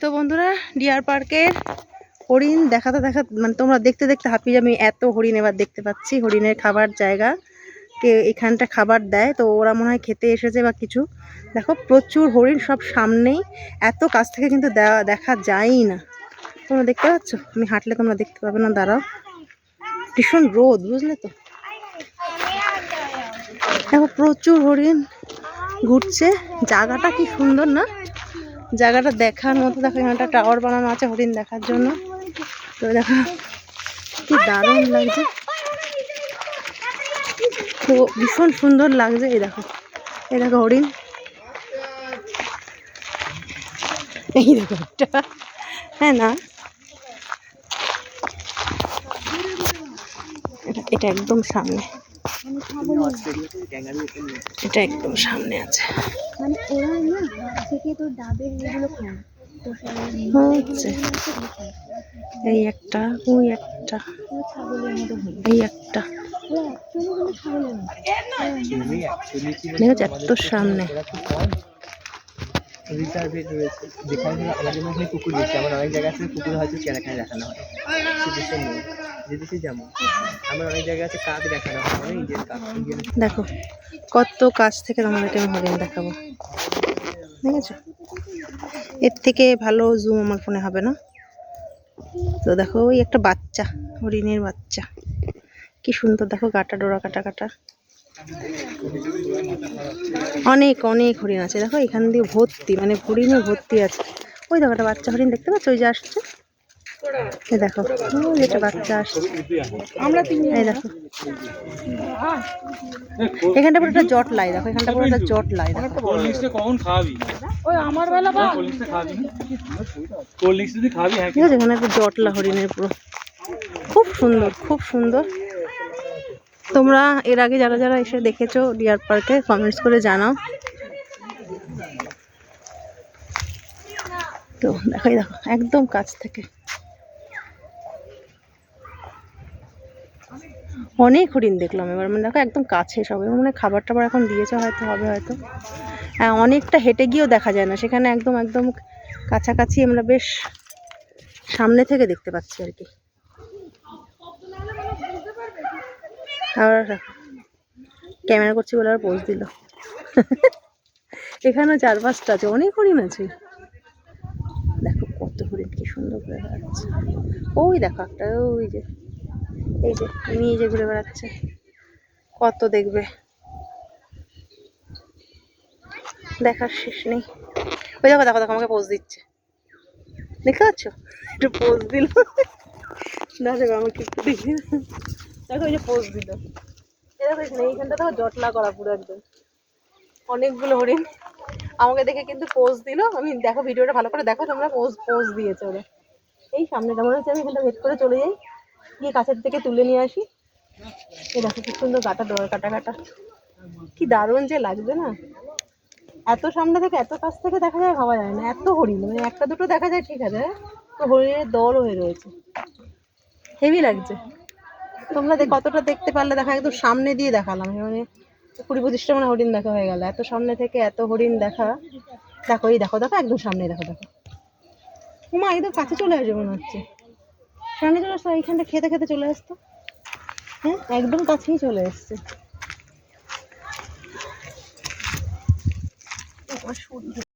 তো বন্ধুরা ডিয়ার পার্কের হরিণ দেখাতে দেখা মানে তোমরা দেখতে দেখতে হাঁপিয়ে আমি এত হরিণ এবার দেখতে পাচ্ছি, হরিণের খাবার জায়গা। কে এখানটা খাবার দেয়, তো ওরা মনে হয় খেতে এসেছে বা কিছু। দেখো, প্রচুর হরিণ সব সামনেই, এত কাছ থেকে কিন্তু দেখা যায়ই না। তোমরা দেখতে পাচ্ছ? আমি হাঁটলে তোমরা দেখতে পাবে না, দাঁড়াও। ভীষণ রোদ, বুঝলে তো? দেখো, প্রচুর হরিণ ঘুরছে। জায়গাটা কি সুন্দর না? জায়গাটা দেখার মতো দেখো, এখানে একটা টাওয়ার বানানো আছে হরিণ দেখার জন্য। তো দেখো, কি দারুণ লাগছে। খুব ভীষণ সুন্দর লাগছে, এই দেখো এই দেখো হরিণ। এই দেখো একটা হ্যাঁ না? এটা একদম সামনে। এটা একদম সামনে আছে। মানে ওরা না থেকে তোর ডাবের এগুলো খায়। এই একটা ওই একটা। পুরো ছাগলের মতো হয়ে। এই একটা। এত সামনে। রয়েছে। যেখানে কুকুর রয়েছে আমার অনেক জায়গা আছে কুকুর হয়তো চেনাখানে দেখানো হয়। সে নেই দেখো, কত কাছ থেকে তোমাদেরকে আমি হরিণ দেখাবো। ঠিক আছে এর থেকে ভালো জুম আমার ফোনে হবে না? তো দেখো, ওই একটা বাচ্চা, হরিণের বাচ্চা। কি সুন্দর, দেখো গাটা, ডোরা কাটা কাটা। অনেক অনেক হরিণ আছে। দেখো, এখান দিয়ে ভর্তি মানে হরিণে ভর্তি আছে। ওই দেখো, একটা বাচ্চা হরিণ দেখতে পাচ্ছ? ওই যে আসছে। এই দেখো একটা বাচ্চা আসছে। এই দেখো। এখানটা পুরো একটা জট লাই দেখো এখানটা পুরো একটা জট লাই দেখো। কোল্ড ড্রিঙ্কসটা কখন খাওয়াবি ওই আমার বেলা বা। কোল্ড ড্রিঙ্কসটা খাবি কোল্ড ড্রিঙ্কস যদি খাবি হ্যাঁ ঠিক আছে এখানে একটা জটলা হরিণের পুরো। খুব সুন্দর খুব সুন্দর। তোমরা এর আগে যারা যারা এসে দেখেছ ডিয়ার পার্কে কমেন্টস করে জানাও। তো দেখো দেখো একদম কাছ থেকে। অনেক হরিণ দেখলাম এবার। মানে দেখো একদম কাছে সবাই মানে খাবার টাবার এখন দিয়েছে, হয়তো হবে, হয়তো। হ্যাঁ অনেকটা হেঁটে গিয়েও দেখা যায় না। সেখানে একদম একদম কাছাকাছি আমরা বেশ সামনে থেকে দেখতে পাচ্ছি আর কি। আর ক্যামেরা করছি বলে আর পোজ দিল। এখানেও চার পাঁচটা আছে, অনেক হরিণ আছে। দেখো কত হরিণ, কি সুন্দর ঘুরে বেড়াচ্ছে ওই দেখো একটা, ওই যে এই যে নিয়ে যে ঘুরে বেড়াচ্ছে। কত দেখবে। দেখার শেষ নেই। ওই দেখো দেখো দেখো, আমাকে পোজ দিচ্ছে। দেখতে পাচ্ছ? একটু পোজ দিল। না, দেখো, আমাকে একটু দেখি। দেখো ওই যে পোজ দিল। এখানে, এইখানটা দেখো, জটলা করা পুরো একদম। অনেকগুলো হরিণ। আমাকে দেখে কিন্তু পোজ দিল। আমি দেখো, ভিডিওটা ভালো করে দেখো, তোমরা পোজ পোজ দিয়েছে ওরা। এই সামনেটা মনে হচ্ছে আমি এখানটা ভেট করে চলে যাই। গিয়ে কাছের থেকে তুলে নিয়ে আসি। এই দেখো কি সুন্দর গাটা ডোর কাটা কাটা কি দারুণ যে লাগবে না। এত সামনে থেকে, এত কাছ থেকে দেখা যায় ভাবা যায় না। এত হরিণ মানে একটা দুটো দেখা যায় ঠিক আছে, তো হরিণের দল হয়ে রয়েছে। হেভি লাগছে। তোমরা কতটা দেখতে পারলে দেখা একদম সামনে দিয়ে দেখালাম। মানে কুড়ি পঁচিশটা মানে হরিণ দেখা হয়ে গেল। এত সামনে থেকে এত হরিণ দেখা। দেখো, এই দেখো দেখো, একদম সামনে, দেখো দেখো। মা একদম কাছে চলে আসবে মনে হচ্ছে। সামনে চলে আসতো এইখানটা খেতে খেতে চলে আসতো। হ্যাঁ একদম কাছেই চলে এসছে। আমার